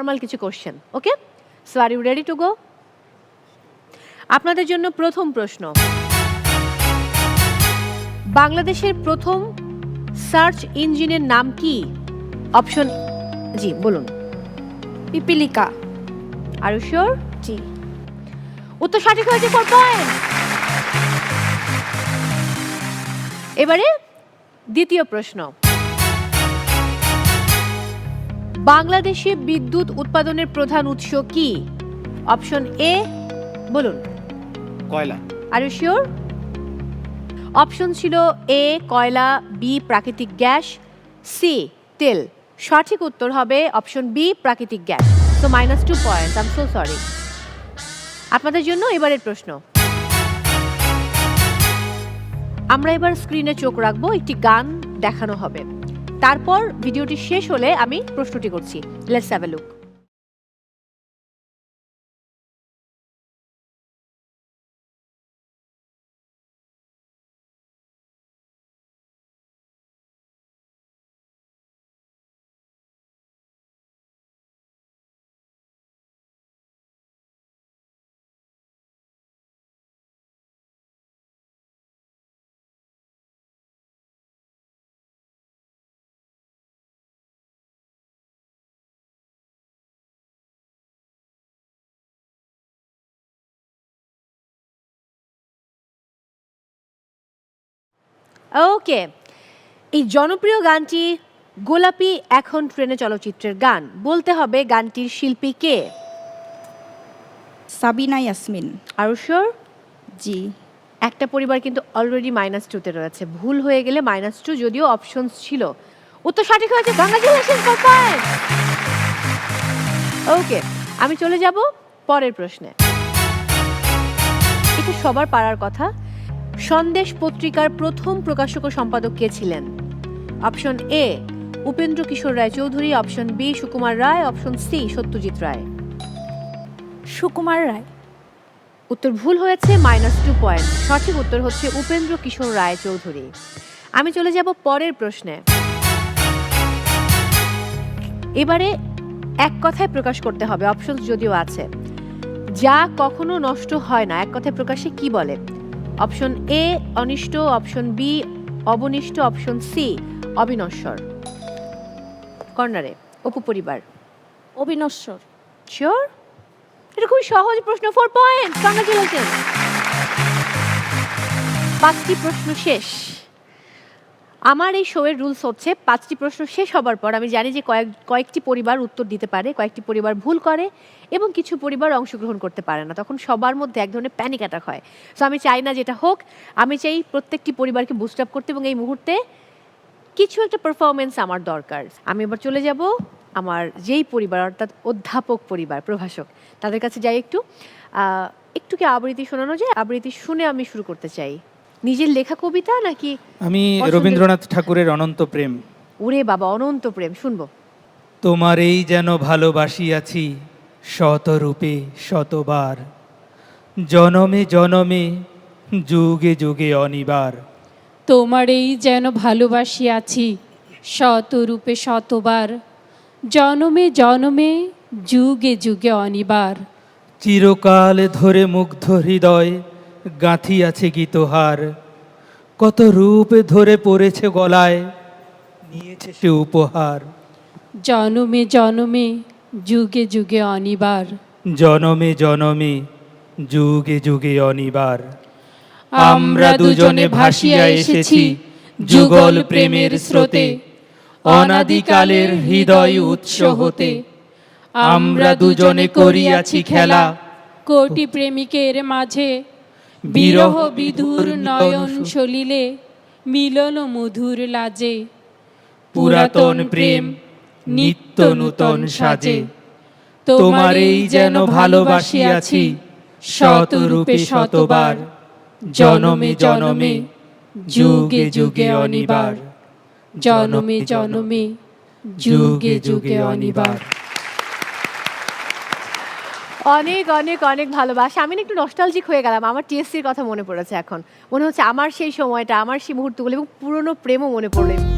Normal কিছু question okay so are you ready to go আপনাদের জন্য প্রথম প্রশ্ন। বাংলাদেশের প্রথম সার্চ ইঞ্জিনের নাম কি? অপশন জি বলুন। পিপিলিকা। Are sure ji. উত্তর সঠিক হয়েছে ফোর পয়েন্ট এবারে দ্বিতীয় প্রশ্ন। বাংলাদেশে বিদ্যুৎ উৎপাদনের প্রধান উৎস কি? অপশন এ বলুন। কয়লা। আর শিওর অপশন ছিল এ কয়লা বি প্রাকৃতিক গ্যাস সি তেল। সঠিক উত্তর হবে অপশন বি প্রাকৃতিক gas. So minus two point I am so sorry আপনাদের জন্য এবারের প্রশ্ন। আমরা এবার স্ক্রিনে চোখ রাখব একটি গান দেখানো হবে। তারপর ভিডিওটি শেষ হলে আমি প্রশ্নটি করছি। Let's have a look okay এই জনপ্রিয় গানটি গোলাপি এখন ট্রেনে চলচ্চিত্রের গান। বলতে হবে গানটির শিল্পী কে? সাবিনা ইয়াসমিন। আরও শিওর জি। একটা পরিবার কিন্তু অলরেডি মাইনাস টুতে রয়েছে। ভুল হয়ে গেলে মাইনাস টু যদিও অপশনস ছিল। উত্তর সঠিক হয়েছে কংগ্রাচুলেশন ওকে আমি চলে যাব পরের প্রশ্নে। এটা সবার পারার কথা। সন্দেশ পত্রিকার প্রথম প্রকাশক ও সম্পাদক কে ছিলেন? Option A Upendra Kishore Ray Chowdhury option B Sukumar Ray option C Satyajit Ray. Sukumar Ray. উত্তর ভুল হয়েছে মাইনাস টু পয়েন্ট সঠিক উত্তর হচ্ছে উপেন্দ্র কিশোর রায় চৌধুরী আমি চলে যাব পরের প্রশ্নে। এবারে এক কথায় প্রকাশ করতে হবে অপশন যদিও আছে। যা কখনো নষ্ট হয় না এক কথায় প্রকাশে কি বলে? অপশন এ অনিষ্ট অপশন বি অবনিষ্ট অপশন সি অবিনশ্বর। কর্নারে অপু পরিবার। অবিনশ্বর। শিওর এটা খুবই সহজ প্রশ্ন ফোর পয়েন্ট কংগ্রাচুলেশন পাঁচটি প্রশ্ন শেষ। আমার এই শোয়ের রুলস হচ্ছে, পাঁচটি প্রশ্ন শেষ হবার পর আমি জানি যে কয়েক, কয়েকটি পরিবার উত্তর দিতে পারে, কয়েকটি পরিবার ভুল করে এবং কিছু পরিবার অংশগ্রহণ করতে পারে না। তখন সবার মধ্যে এক ধরনের প্যানিক অ্যাটাক হয়। সো আমি চাই না যেটা হোক, আমি চাই প্রত্যেকটি পরিবারকে বুস্ট আপ করতে এবং এই মুহূর্তে কিছু একটা পারফরমেন্স আমার দরকার। আমি এবার চলে যাব আমার যেই পরিবার, অর্থাৎ অধ্যাপক পরিবার, প্রভাষক, তাদের কাছে যাই একটু। একটু কি আবৃত্তি শোনানো যায়? আবৃত্তি শুনে আমি শুরু করতে চাই। নিজের লেখা কবিতা নাকি আমি রবীন্দ্রনাথ ঠাকুরের অনন্ত প্রেম। ওরে বাবা অনন্ত প্রেম শুনব। তোমার এই যেন ভালোবাসিয়াছি শতরূপে শতবার। জনমে জনমে যুগে যুগে অনিবার। তোমারেই যেন ভালোবাসি ভালোবাসিয়াছি শতরূপে শতবার। জনমে জনমে যুগে যুগে অনিবার। চিরকাল ধরে মুগ্ধ হৃদয় গাঁথিয়াছে গীতহার। কত রূপ ধরে পড়েছে গলায় নিয়েছে সে উপহার। জনমে জনমে যুগে যুগে অনিবার। জনমে জনমে যুগে যুগে অনিবার। আমরা দুজনে ভাসিয়া এসেছি যুগল প্রেমের স্রোতে অনাদিকালের হৃদয় উৎস হতে। আমরা দুজনে করিয়াছি খেলা কোটি প্রেমিকের মাঝে বিরহ বিধুর নয়ন সলিলে মিলন মধুর লাজে। পুরাতন প্রেম নিত্য নূতন সাজে। তোমার এই যেন ভালোবাসিয়াছি শতরূপে শতবার জনমে জনমে যুগে যুগে অনিবার। জনমে জনমে যুগে যুগে অনিবার। অনেক অনেক অনেক ভালোবাসা। আমি না একটু নস্টালজিক হয়ে গেলাম। আমার টিএসসির কথা মনে পড়েছে এখন। মনে হচ্ছে আমার সেই সময়টা, আমার সেই মুহূর্তগুলো এবং পুরনো প্রেমও মনে পড়ল।